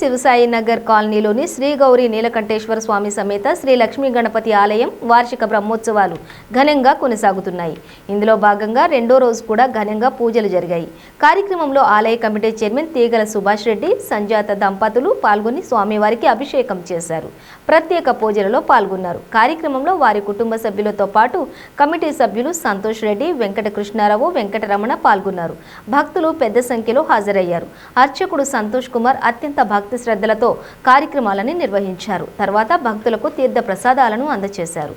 శివసాయి నగర్ కాలనీలోని శ్రీ గౌరీ నీలకంఠేశ్వర స్వామి సమేత శ్రీ లక్ష్మీ గణపతి ఆలయం వార్షిక బ్రహ్మోత్సవాలు ఘనంగా కొనసాగుతున్నాయి. ఇందులో భాగంగా రెండో రోజు కూడా ఘనంగా పూజలు జరిగాయి. కార్యక్రమంలో ఆలయ కమిటీ చైర్మన్ తీగల సుభాష్ రెడ్డి సంజాత దంపతులు పాల్గొని స్వామివారికి అభిషేకం చేశారు. ప్రత్యేక పూజలలో పాల్గొన్నారు. కార్యక్రమంలో వారి కుటుంబ సభ్యులతో పాటు కమిటీ సభ్యులు సంతోష్ రెడ్డి వెంకట కృష్ణారావు వెంకటరమణ పాల్గొన్నారు. భక్తులు పెద్ద సంఖ్యలో హాజరయ్యారు. అర్చకుడు సంతోష్ కుమార్ అత్యంత భక్తి శ్రద్ధలతో కార్యక్రమాలని నిర్వహించారు. తర్వాత భక్తులకు తీర్థ ప్రసాదాలను అందజేశారు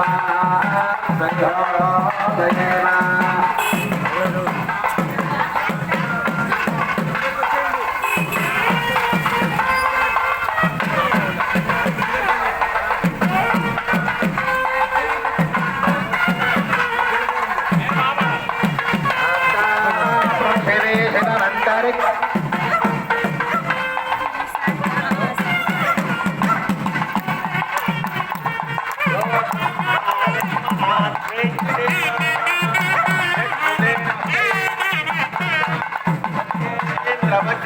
Deva, Deva, Deva.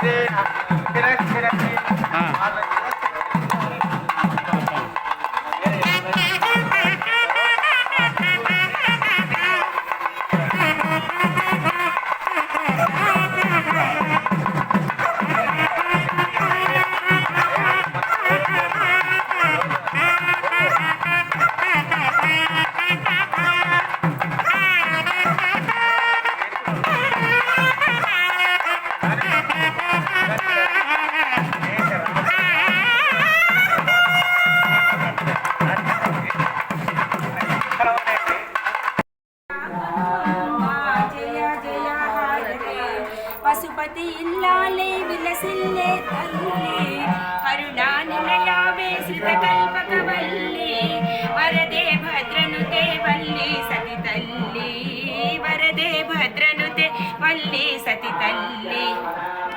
జయ ఇల్లాలే విలసిల్లే తల్లి కరుణా నిలయావే వరదే భద్రనుతే వల్లి సతి తల్లి వరదే భద్రనుతే వల్లి సతి తల్లి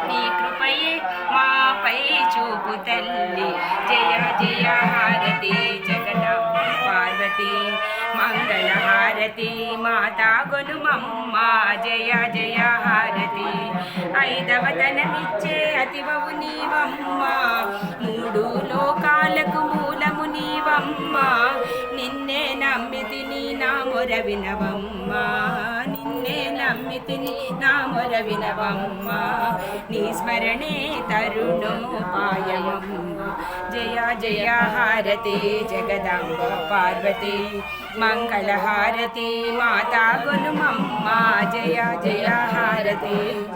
నీ కృపయే మాపై చూపు తల్లి జయ జయ హారతి పార్వతి మాతా గొలుమమ్మ జయ జయ ఐదవతనమిచ్చే అతివవు నీవమ్మ. మూడు లోకాలకు మూలము నీవమ్మ. నిన్నే నమ్మితి నీ నా మొర వినవమ్మ. నిన్నే నమ్మితి నీ నా మొర వినవమ్మ. నీ స్మరణే తరుణోపాయమమ్మ జయ జయ హారతి జగదాంబ పార్వతి. మంగళహారతి మాతా గొలుమమ్మ. జయ జయ హారతి హారతి